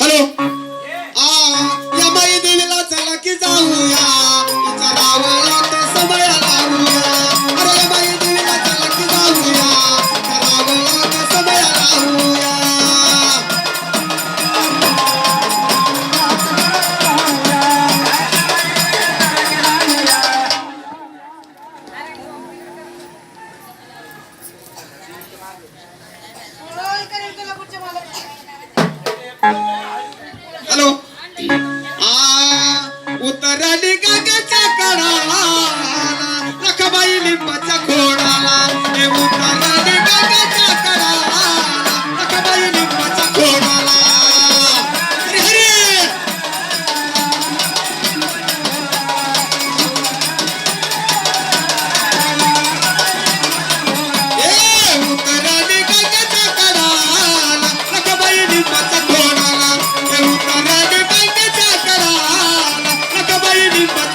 Hello. आ या बाई देवीला चला की जाऊया. विचारावं ते समय लावूया. अरे या चला की जाऊया. समय लावूया. पुढच्या मला हॅलो. उतरली गगच्या कडा रखबाई लिंबाचा खोड Everybody